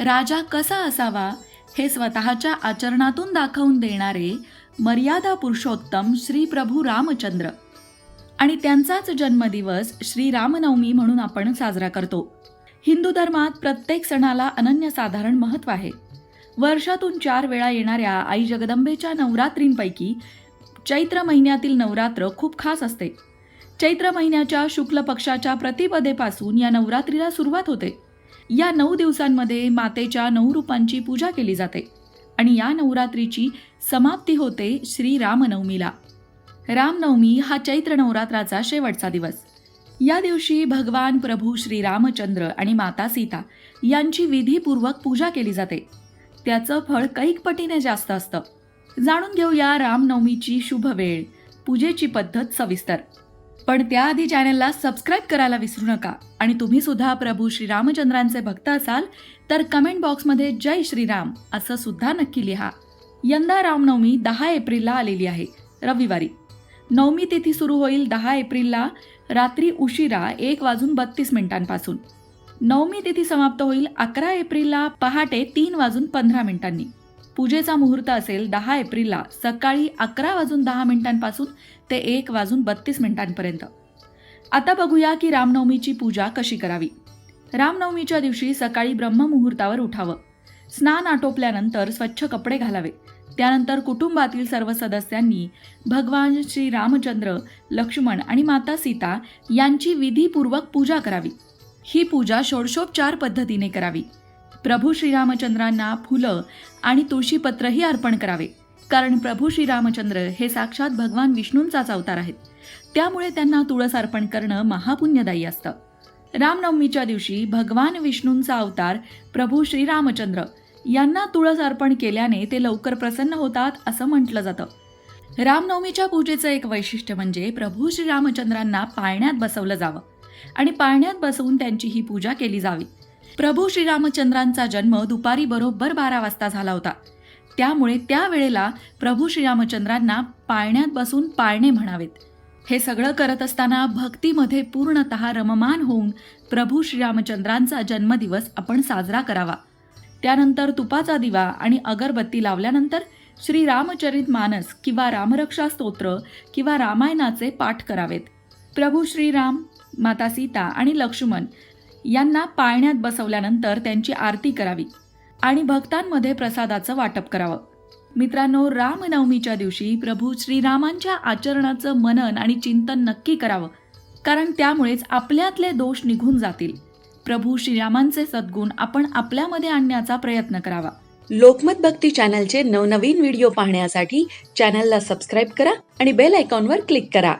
राजा कसा असावा हे स्वतःच्या आचरणातून दाखवून देणारे मर्यादा पुरुषोत्तम श्री प्रभू रामचंद्र. आणि त्यांचाच जन्मदिवस श्री रामनवमी म्हणून आपण साजरा करतो. हिंदू धर्मात प्रत्येक सणाला अनन्यसाधारण महत्त्व आहे. वर्षातून चार वेळा येणाऱ्या आई जगदंबेच्या नवरात्रींपैकी चैत्र महिन्यातील नवरात्र खूप खास असते. चैत्र महिन्याच्या शुक्ल पक्षाच्या प्रतिपदेपासून या नवरात्रीला सुरुवात होते. या नऊ दिवसांमध्ये मातेच्या नऊ रूपांची पूजा केली जाते आणि या नवरात्रीची समाप्ती होते श्री रामनवमीला. रामनवमी हा चैत्र नवरात्राचा शेवटचा दिवस. या दिवशी भगवान प्रभू श्री रामचंद्र आणि माता सीता यांची विधीपूर्वक पूजा केली जाते. त्याचं फळ कैक पटीने जास्त असतं. जाणून घेऊया रामनवमीची शुभ वेळ पूजेची पद्धत सविस्तर. पण त्याआधी चॅनलला सबस्क्राईब करायला विसरू नका. आणि तुम्ही सुद्धा प्रभू श्रीरामचंद्रांचे भक्त असाल तर कमेंट बॉक्समध्ये जय श्रीराम असं सुद्धा नक्की लिहा. यंदा रामनवमी दहा एप्रिलला आलेली आहे रविवारी. नवमी तिथी सुरू होईल दहा एप्रिलला रात्री उशिरा एक वाजून बत्तीस मिनिटांपासून. नवमी तिथी समाप्त होईल अकरा एप्रिलला पहाटे तीन वाजून पंधरा मिनिटांनी. पूजेचा मुहूर्त असेल दहा एप्रिलला सकाळी अकरा वाजून दहा मिनिटांपासून ते एक वाजून बत्तीस मिनिटांपर्यंत. आता बघूया की रामनवमीची पूजा कशी करावी. रामनवमीच्या दिवशी सकाळी ब्रह्ममुहूर्तावर उठावं. स्नान आटोपल्यानंतर स्वच्छ कपडे घालावे. त्यानंतर कुटुंबातील सर्व सदस्यांनी भगवान श्री रामचंद्र लक्ष्मण आणि माता सीता यांची विधीपूर्वक पूजा करावी. ही पूजा षोडशोपचार पद्धतीने करावी. प्रभू श्रीरामचंद्रांना फुलं आणि तुळशीपत्रही अर्पण करावे. कारण प्रभू श्रीरामचंद्र हे साक्षात भगवान विष्णूंचाच अवतार आहेत. त्यामुळे त्यांना तुळस अर्पण करणं महापुण्यदायी असतं. रामनवमीच्या दिवशी भगवान विष्णूंचा अवतार प्रभू श्रीरामचंद्र. यांना तुळस अर्पण केल्याने ते लवकर प्रसन्न होतात असं म्हटलं जातं. रामनवमीच्या पूजेचं एक वैशिष्ट्य म्हणजे प्रभू श्रीरामचंद्रांना पाळण्यात बसवलं जावं. आणि पाळण्यात बसवून त्यांची ही पूजा केली जावी. प्रभू श्रीरामचंद्रांचा जन्म दुपारी बरोबर बारा वाजता झाला होता. त्यामुळे त्यावेळेला प्रभू श्रीरामचंद्रांना पाळण्यात बसून पाळणे म्हणावेत. हे सगळं करत असताना भक्तीमध्ये पूर्णत रममान होऊन प्रभू श्रीरामचंद्रांचा जन्मदिवस आपण साजरा करावा. त्यानंतर तुपाचा दिवा आणि अगरबत्ती लावल्यानंतर श्री रामचरित मानस किंवा रामरक्षा स्तोत्र किंवा रामायणाचे पाठ करावेत. प्रभू श्रीराम माता सीता आणि लक्ष्मण यांना पाळण्यात बसवल्यानंतर त्यांची आरती करावी आणि भक्तांमध्ये प्रसादाचं वाटप करावं. मित्रांनो रामनवमीच्या दिवशी प्रभू श्रीरामांच्या आचरणाचं मनन आणि चिंतन नक्की करावं कारण त्यामुळेच आपल्यातले दोष निघून जातील. प्रभू श्रीरामांचे सद्गुण आपण आपल्यामध्ये आणण्याचा प्रयत्न करावा. लोकमत भक्ती चॅनलचे नवनवीन व्हिडिओ पाहण्यासाठी चॅनलला सबस्क्राईब करा आणि बेल आयकॉनवर क्लिक करा.